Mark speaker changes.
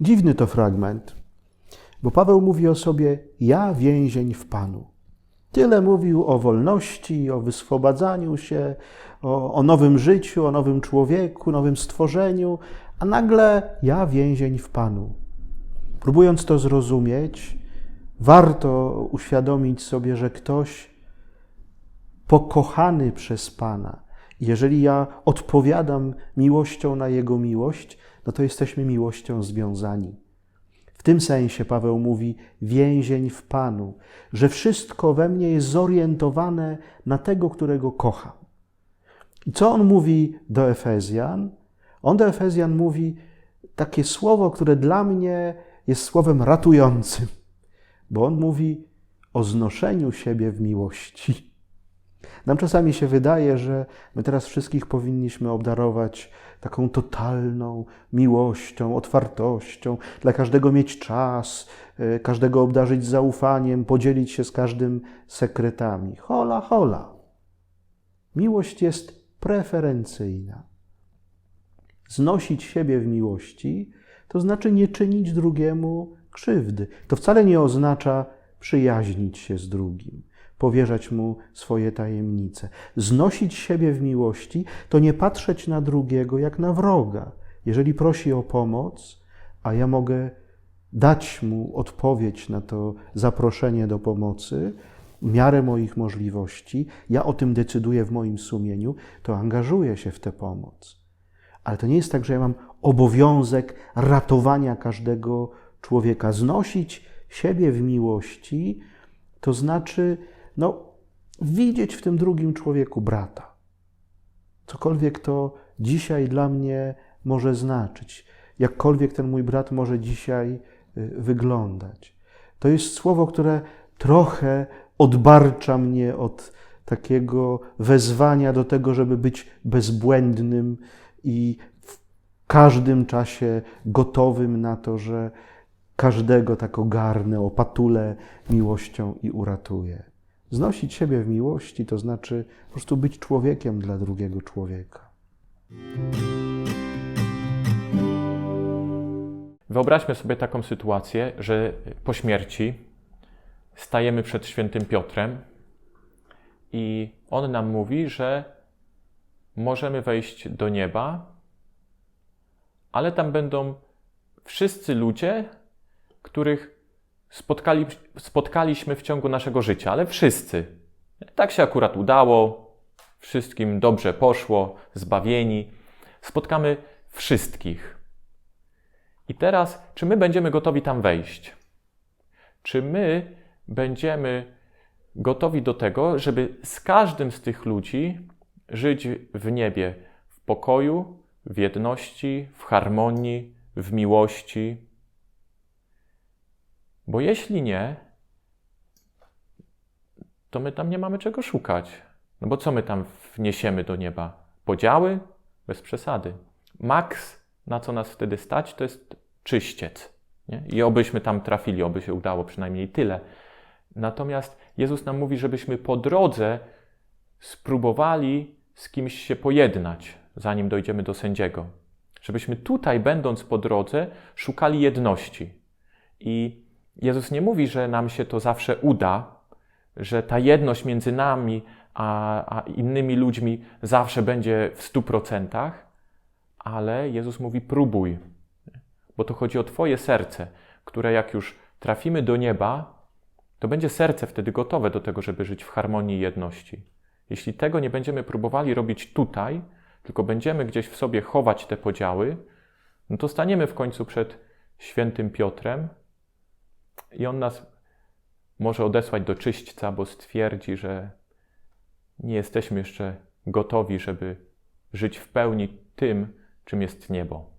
Speaker 1: Dziwny to fragment, bo Paweł mówi o sobie: Ja więzień w Panu. Tyle mówił o wolności, o wyswobadzaniu się, o, o nowym życiu, o nowym człowieku, nowym stworzeniu, a nagle ja więzień w Panu. Próbując to zrozumieć, warto uświadomić sobie, że ktoś pokochany przez Pana, jeżeli ja odpowiadam miłością na Jego miłość, no to jesteśmy miłością związani. W tym sensie Paweł mówi więzień w Panu, że wszystko we mnie jest zorientowane na tego, którego kocham. I co on mówi do Efezjan? On do Efezjan mówi takie słowo, które dla mnie jest słowem ratującym, bo on mówi o znoszeniu siebie w miłości. Nam czasami się wydaje, że my teraz wszystkich powinniśmy obdarować taką totalną miłością, otwartością, dla każdego mieć czas, y, każdego obdarzyć zaufaniem, podzielić się z każdym sekretami. Hola, hola. Miłość jest preferencyjna. Znosić siebie w miłości to znaczy nie czynić drugiemu krzywdy. To wcale nie oznacza przyjaźnić się z drugim powierzać mu swoje tajemnice. Znosić siebie w miłości to nie patrzeć na drugiego jak na wroga. Jeżeli prosi o pomoc, a ja mogę dać mu odpowiedź na to zaproszenie do pomocy, miarę moich możliwości, ja o tym decyduję w moim sumieniu, to angażuję się w tę pomoc. Ale to nie jest tak, że ja mam obowiązek ratowania każdego człowieka. Znosić siebie w miłości to znaczy no, widzieć w tym drugim człowieku brata. Cokolwiek to dzisiaj dla mnie może znaczyć, jakkolwiek ten mój brat może dzisiaj y, wyglądać. To jest słowo, które trochę odbarcza mnie od takiego wezwania do tego, żeby być bezbłędnym i w każdym czasie gotowym na to, że każdego tak ogarnę, opatulę miłością i uratuję. Znosić siebie w miłości to znaczy po prostu być człowiekiem dla drugiego człowieka.
Speaker 2: Wyobraźmy sobie taką sytuację, że po śmierci stajemy przed świętym Piotrem i on nam mówi, że możemy wejść do nieba, ale tam będą wszyscy ludzie, których spotkali, spotkaliśmy w ciągu naszego życia, ale wszyscy. Tak się akurat udało, wszystkim dobrze poszło, zbawieni. Spotkamy wszystkich. I teraz, czy my będziemy gotowi tam wejść? Czy my będziemy gotowi do tego, żeby z każdym z tych ludzi żyć w niebie w pokoju, w jedności, w harmonii, w miłości, bo jeśli nie, to my tam nie mamy czego szukać. No bo co my tam wniesiemy do nieba? Podziały? Bez przesady. Maks, na co nas wtedy stać, to jest czyściec. Nie? I obyśmy tam trafili, oby się udało przynajmniej tyle. Natomiast Jezus nam mówi, żebyśmy po drodze spróbowali z kimś się pojednać, zanim dojdziemy do sędziego. Żebyśmy tutaj, będąc po drodze, szukali jedności. I Jezus nie mówi, że nam się to zawsze uda, że ta jedność między nami a, a innymi ludźmi zawsze będzie w stu procentach, ale Jezus mówi: próbuj, bo to chodzi o Twoje serce, które jak już trafimy do nieba, to będzie serce wtedy gotowe do tego, żeby żyć w harmonii i jedności. Jeśli tego nie będziemy próbowali robić tutaj, tylko będziemy gdzieś w sobie chować te podziały, no to staniemy w końcu przed świętym Piotrem i on nas może odesłać do czyśćca, bo stwierdzi, że nie jesteśmy jeszcze gotowi, żeby żyć w pełni tym, czym jest niebo.